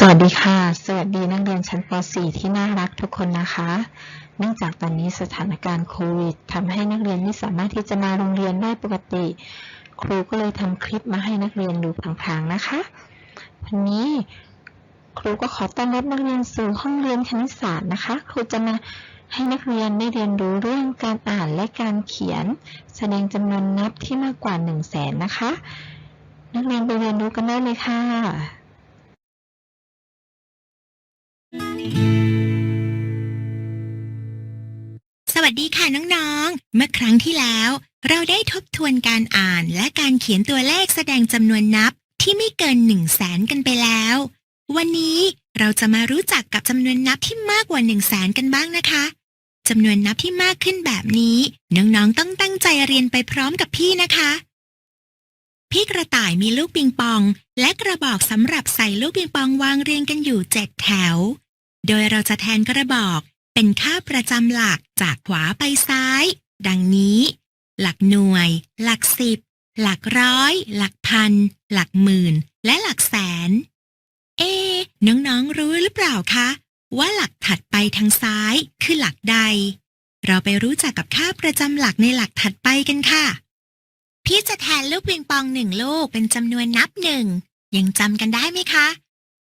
สวัสดีค่ะ สวัสดีนักเรียนชั้นป .4 ที่น่ารักทุกคนนะคะ เนื่องจากตอนนี้สถานการณ์โควิดทำให้นักเรียนไม่สามารถที่จะมาโรงเรียนได้ปกติ ครูก็เลยทำคลิปมาให้นักเรียนดูพลางๆนะคะ วันนี้ครูก็ขอต้อนรับนักเรียนสู่ห้องเรียนคณิตศาสตร์นะคะ ครูจะมาให้นักเรียนได้เรียนรู้เรื่องการอ่านและการเขียน แสดงจำนวนนับที่มากกว่า 1 0 0 0 0แสนนะคะ นักเรียนไปเรียนรู้กันได้เลยค่ะ ดีค่ะน้องๆ เมื่อครั้งที่แล้ว เราได้ทบทวนการอ่านและการเขียนตัวเลขแสดงจำนวนนับที่ไม่เกินหนึ่งแสนกันไปแล้ว วันนี้เราจะมารู้จักกับจำนวนนับที่มากกว่าหนึ่งแสนกันบ้างนะคะจำนวนนับที่มากขึ้นแบบนี้ น้องๆ ต้องตั้งใจเรียนไปพร้อมกับพี่นะคะ พี่กระต่ายมีลูกปิงปอง และกระบอกสำหรับใส่ลูกปิงปองวางเรียงกันอยู่เจ็ดแถว โดยเราจะแทนกระบอก เป็นค่าประจำหลักจากขวาไปซ้าย ดังนี้ หลักหน่วย หลักสิบ หลักร้อย หลักพัน หลักหมื่น และหลักแสน เอ๊น้องๆรู้หรือเปล่าคะ ว่าหลักถัดไปทางซ้ายคือหลักใด เราไปรู้จักกับค่าประจำหลักในหลักถัดไปกันค่ะ พี่จะแทนลูกปิงปองหนึ่งลูกเป็นจำนวนนับหนึ่งยังจำกันได้ไหมคะ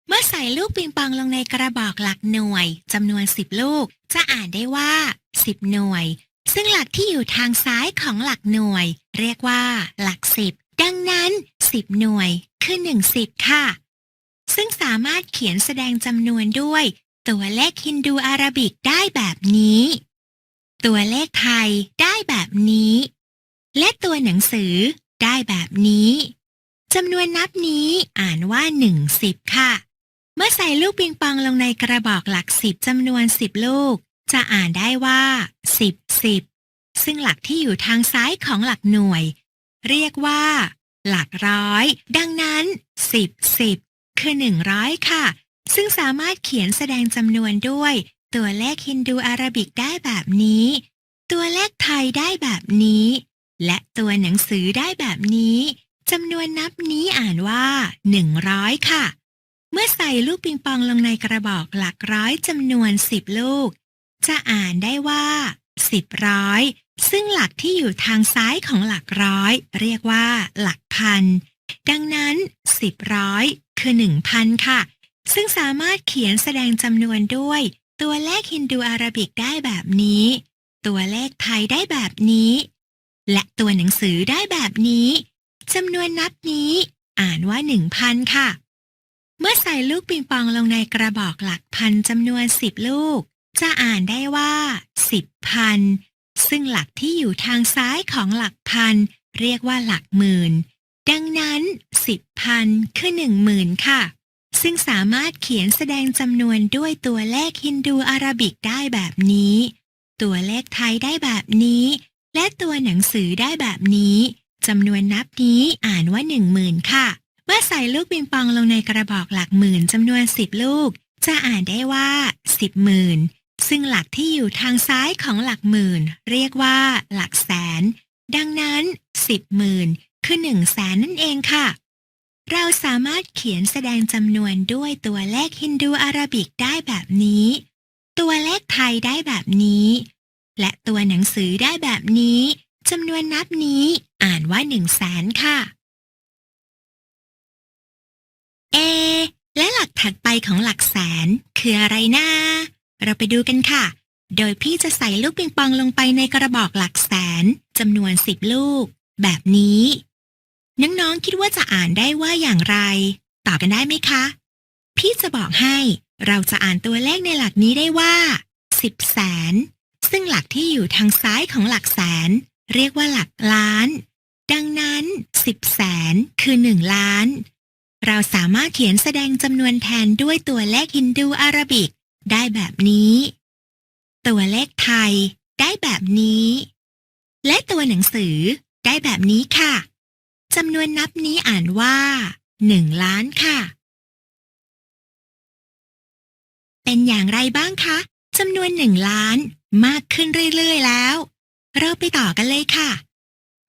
เมื่อใส่ลูกปิงปองลงในกระบอกหลักหน่วยจำนวน 10 ลูก จะอ่านได้ว่า 10 หน่วย ซึ่งหลักที่อยู่ทางซ้ายของหลักหน่วย เรียกว่า หลัก 10 ดังนั้น 10 หน่วยคือ1 10ค่ะ ซึ่งสามารถเขียนแสดงจำนวนด้วย ตัวเลขฮินดูอาราบิกได้แบบนี้ ตัวเลขไทยได้แบบนี้ และตัวหนังสือได้แบบนี้จำนวนนับนี้อ่านว่า1 10ค่ะ เมื่อใส่ลูกปิงปองลงในกระบอกหลักสิบจำนวนสิบลูก จะอ่านได้ว่าสิบสิบซึ่งหลักที่อยู่ทางซ้ายของหลักหน่วย เรียกว่า หลักร้อย ดังนั้นสิบสิบคือหนึ่งร้อยค่ะ ซึ่งสามารถเขียนแสดงจำนวนด้วย ตัวเลขฮินดูอาราบิกได้แบบนี้ ตัวเลขไทยได้แบบนี้ และตัวหนังสือได้แบบนี้จำนวนนับนี้อ่านว่าหนึ่งร้อยค่ะ มื่อใส่ลูกปิงปองลงในกระบอกหลักร้อยจำนวนสิบลูก จะอ่านได้ว่าสิบร้อย ซึ่งหลักที่อยู่ทางซ้ายของหลักร้อย เรียกว่า หลักพัน ดังนั้นสิบร้อยคือหนึ่งพันค่ะ ซึ่งสามารถเขียนแสดงจำนวนด้วย ตัวเลขฮินดูอาราบิกได้แบบนี้ ตัวเลขไทยได้แบบนี้ และตัวหนังสือได้แบบนี้จำนวนนับนี้ อ่านว่าหนึ่งพันค่ะ เมื่อใส่ลูกปิงปองลงในกระบอกหลักพันจำนวนสิบลูก จะอ่านได้ว่าสิบพัน ซึ่งหลักที่อยู่ทางซ้ายของหลักพัน เรียกว่าหลักหมื่น ดังนั้นสิบพันคือหนึ่งหมื่นค่ะ ซึ่งสามารถเขียนแสดงจำนวนด้วยตัวเลขฮินดูอาราบิกได้แบบนี้ ตัวเลขไทยได้แบบนี้ และตัวหนังสือได้แบบนี้จำนวนนับนี้อ่านว่าหนึ่งหมื่นค่ะ เมื่อใส่ลูกปิงปองลงในกระบอกหลักหมื่นจำนวนสิบลูก จะอ่านได้ว่าสิบหมื่นซึ่งหลักที่อยู่ทางซ้ายของหลักหมื่น เรียกว่าหลักแสน ดังนั้นสิบหมื่นคือหนึ่งแสนนั่นเองค่ะ เราสามารถเขียนแสดงจำนวนด้วยตัวเลขฮินดูอาราบิกได้แบบนี้ ตัวเลขไทยได้แบบนี้ และตัวหนังสือได้แบบนี้จำนวนนับนี้อ่านว่าหนึ่งแสนค่ะ เอ และหลักถัดไปของหลักแสนคืออะไรนะ เราไปดูกันค่ะ โดยพี่จะใส่ลูกปิงปองลงไปในกระบอกหลักแสนจำนวนสิบลูก แบบนี้ น้องๆคิดว่าจะอ่านได้ว่าอย่างไร ตอบกันได้ไหมคะ พี่จะบอกให้เราจะอ่านตัวเลขในหลักนี้ได้ว่าสิบแสน ซึ่งหลักที่อยู่ทางซ้ายของหลักแสน เรียกว่าหลักล้าน ดังนั้นสิบแสนคือหนึ่งล้าน เราสามารถเขียนแสดงจำนวนแทนด้วยตัวเลขฮินดูอาราบิก ได้แบบนี้ ตัวเลขไทย ได้แบบนี้ และตัวหนังสือ ได้แบบนี้ค่ะจำนวนนับนี้อ่านว่าหนึ่งล้านค่ะ เป็นอย่างไรบ้างคะจำนวนหนึ่งล้านมากขึ้นเรื่อยๆแล้ว เราไปต่อกันเลยค่ะ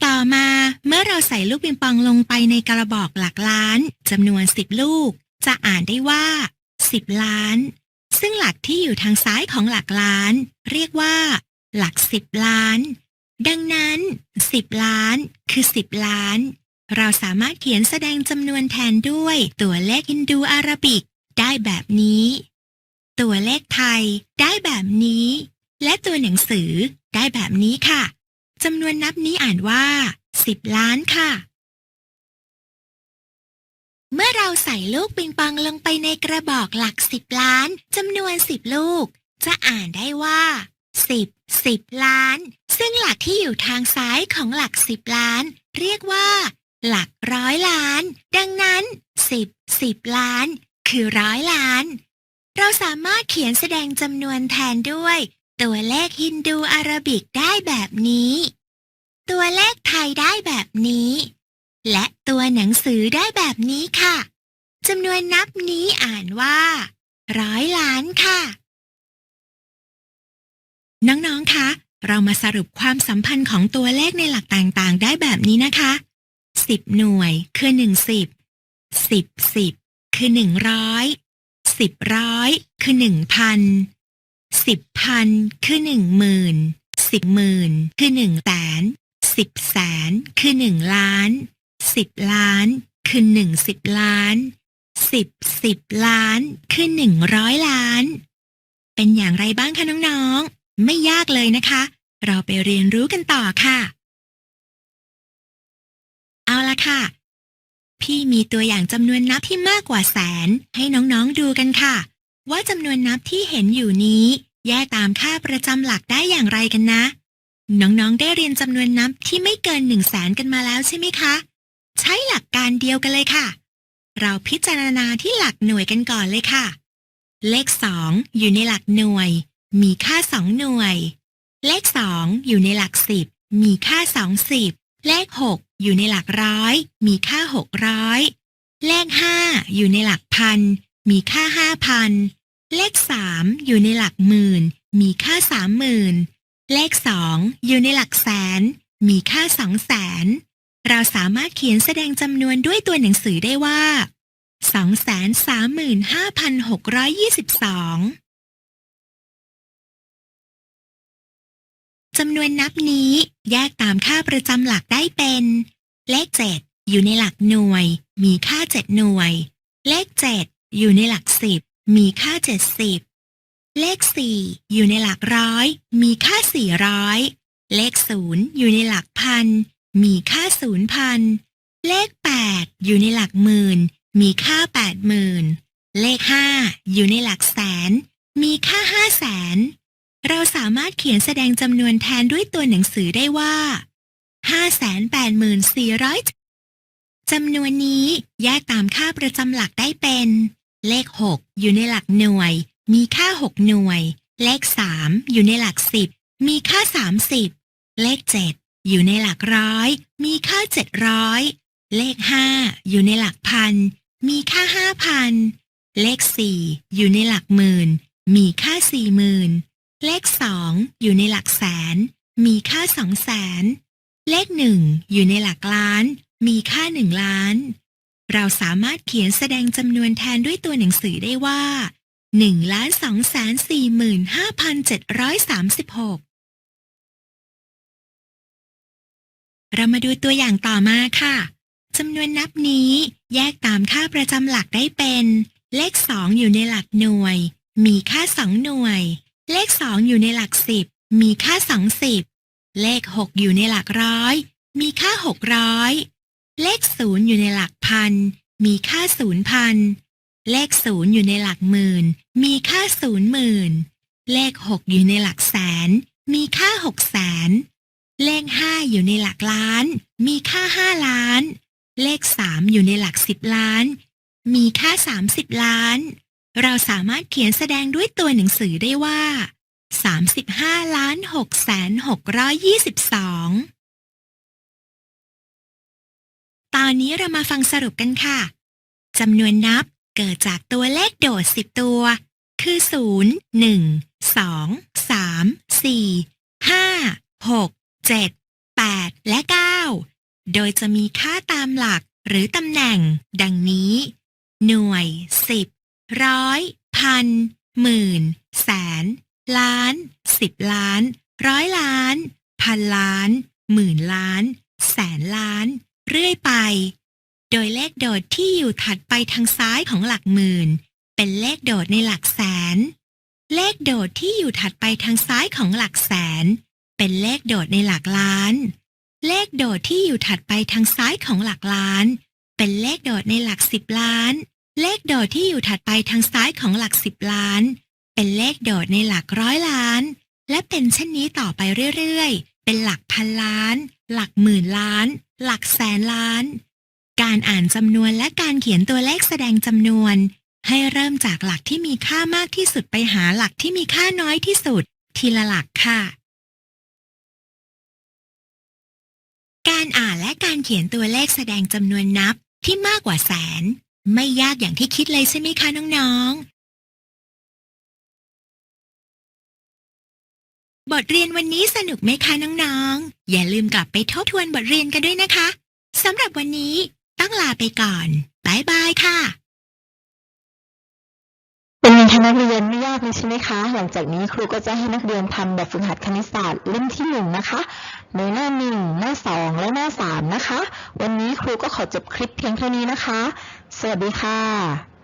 ต่อมาเมื่อเราใส่ลูกปิงปองลงไปในกระบอกหลักล้านจำนวนสิบลูก จะอ่านได้ว่าสิบล้าน ซึ่งหลักที่อยู่ทางซ้ายของหลักล้าน เรียกว่า หลักสิบล้าน ดังนั้นสิบล้าน คือสิบล้าน เราสามารถเขียนแสดงจำนวนแทนด้วยตัวเลขฮินดูอาราบิก ได้แบบนี้ ตัวเลขไทย ได้แบบนี้ และตัวหนังสือได้แบบนี้ค่ะ จำนวนนับนี้อ่านว่าสิบล้านค่ะ เมื่อเราใส่ลูกปิงปองลงไปในกระบอกหลักสิบล้านจำนวนสิบลูก จะอ่านได้ว่าสิบสิบล้าน ซึ่งหลักที่อยู่ทางซ้ายของหลักสิบล้าน เรียกว่า หลักร้อยล้าน ดังนั้นสิบสิบล้าน คือร้อยล้าน เราสามารถเขียนแสดงจำนวนแทนด้วย ตัวเลขฮินดูอาราบิกได้แบบนี้ ตัวเลขไทยได้แบบนี้ และตัวหนังสือได้แบบนี้ค่ะจำนวนนับนี้อ่านว่า ร้อยล้านค่ะ น้องๆ คะ เรามาสรุปความสัมพันธ์ของตัวเลขในหลักต่างๆ ได้แบบนี้นะคะสิบหน่วยคือหนึ่งสิบสิบสิบคือหนึ่งร้อยสิบร้อยคือหนึ่งพัน สิบพันคือหนึ่งหมื่นสิบหมื่นคือหนึ่งแสนสิบแสนคือหนึ่งล้านสิบล้านคือหนึ่งสิบล้านสิบสิบล้านคือหนึ่งร้อยล้าน เป็นอย่างไรบ้างคะน้องๆ ไม่ยากเลยนะคะ เราไปเรียนรู้กันต่อค่ะ เอาละค่ะ พี่มีตัวอย่างจำนวนนับที่มากกว่าแสนให้น้องๆดูกันค่ะ ว่าจำนวนนับที่เห็นอยู่นี้ แยกตามค่าประจำหลักได้อย่างไรกันนะ น้องๆ ได้เรียนจำนวนนับที่ไม่เกินหนึ่งแสนกันมาแล้วใช่ไหมคะ ใช้หลักการเดียวกันเลยค่ะ เราพิจารณาที่หลักหน่วยกันก่อนเลยค่ะ เลขสองอยู่ในหลักหน่วย มีค่าสองหน่วย เลขสองอยู่ในหลักสิบมีค่าสองสิบเลขหกอยู่ในหลักร้อย มีค่าหกร้อยเลขห้าอยู่ในหลักพัน มีค่าห้าพัน เลขสามอยู่ในหลักหมื่น มีค่าสามหมื่นเลขสองอยู่ในหลักแสน มีค่าสองแสนเราสามารถเขียนแสดงจำนวนด้วยตัวหนังสือได้ว่าสองแสนสามหมื่นห้าพันหกร้อยยี่สิบสองจำนวนนับนี้แยกตามค่าประจำหลักได้เป็น เลขเจ็ดอยู่ในหลักหน่วย มีค่าเจ็ดหน่วย เลขเจ็ดอยู่ในหลักสิบ มีค่าเจ็ดสิบเลขสี่อยู่ในหลักร้อย มีค่าสี่ร้อยเลขศูนย์อยู่ในหลักพัน มีค่าศูนย์พัน เลขแปดอยู่ในหลักหมื่น มีค่าแปดหมื่น เลขห้าอยู่ในหลักแสน มีค่าห้าแสน เราสามารถเขียนแสดงจำนวนแทนด้วยตัวหนังสือได้ว่า584,400จำนวนนี้แยกตามค่าประจำหลักได้เป็น เลข 6 อยู่ในหลักหน่วย มีค่า 6 หน่วย เลข 3 อยู่ในหลัก 10 มีค่า 30 เลข 7 อยู่ในหลักร้อย มีค่า 700 เลข 5 อยู่ในหลักพัน มีค่า 5,000 เลข 4 อยู่ในหลักหมื่น มีค่า 40,000 เลขสองอยู่ในหลักแสน มีค่าสองแสนเลขหนึ่งอยู่ในหลักล้าน มีค่าหนึ่งล้าน เราสามารถเขียนแสดงจำนวนแทนด้วยตัวหนังสือได้ว่าหนึ่งล้านสองแสนสี่หมื่นห้าพันเจ็ดร้อยสามสิบหกเรามาดูตัวอย่างต่อมาค่ะจำนวนนับนี้แยกตามค่าประจำหลักได้เป็น เลขสองอยู่ในหลักหน่วย มีค่าสองหน่วย เลขสองอยู่ในหลักสิบมีค่าสองสิบเลขหกอยู่ในหลักร้อย มีค่าหกร้อย เลขศูนย์อยู่ในหลักพัน มีค่าศูนย์พัน เลขศูนย์อยู่ในหลักหมื่น มีค่าศูนย์หมื่น เลขหกอยู่ในหลักแสน มีค่าหกแสน เลขห้าอยู่ในหลักล้าน มีค่าห้าล้าน เลขสามอยู่ในหลักสิบล้าน มีค่าสามสิบล้าน เราสามารถเขียนแสดงด้วยตัวหนังสือได้ว่า35ล้าน6แสน622 ตอนนี้เรามาฟังสรุปกันค่ะจำนวนนับเกิดจากตัวเลขโดด 10 ตัว คือ 0 1 2 3 4 5 6 7 8 และ 9 โดยจะมีค่าตามหลักหรือตำแหน่ง ดังนี้ หน่วย 10 ร้อย พัน หมื่น แสน ล้าน สิบล้าน ร้อยล้าน พันล้าน หมื่นล้าน แสนล้าน เรื่อยไป โดยเลขโดดที่อยู่ถัดไปทางซ้ายของหลักหมื่น เป็นเลขโดดในหลักแสน เลขโดดที่อยู่ถัดไปทางซ้ายของหลักแสน เป็นเลขโดดในหลักล้าน เลขโดดที่อยู่ถัดไปทางซ้ายของหลักล้าน เป็นเลขโดดในหลักสิบล้าน เลขโดดที่อยู่ถัดไปทางซ้ายของหลักสิบล้าน เป็นเลขโดดในหลักร้อยล้าน และเป็นเช่นนี้ต่อไปเรื่อยๆ เป็นหลักพันล้าน หลักหมื่นล้าน หลักแสนล้าน การอ่านจำนวนและการเขียนตัวเลขแสดงจำนวน ให้เริ่มจากหลักที่มีค่ามากที่สุดไปหาหลักที่มีค่าน้อยที่สุด ทีละหลักค่ะ การอ่านและการเขียนตัวเลขแสดงจำนวนนับที่มากกว่าแสน ไม่ยากอย่างที่คิดเลยใช่ไหมคะน้อง บทเรียนวันนี้สนุกไหมคะน้องๆ อย่าลืมกลับไปทบทวนบทเรียนกันด้วยนะคะสำหรับวันนี้ต้องลาไปก่อนบายบายค่ะ เป็นไงคะนักเรียนไม่ยากเลยใช่ไหมคะ หลังจากนี้ครูก็จะให้นักเรียนทำแบบฝึกหัดคณิตศาสตร์เล่มที่หนึ่งนะคะในหน้าหนึ่งหน้าสองและหน้าสามนะคะ วันนี้ครูก็ขอจบคลิปเพียงเท่านี้นะคะ สวัสดีค่ะ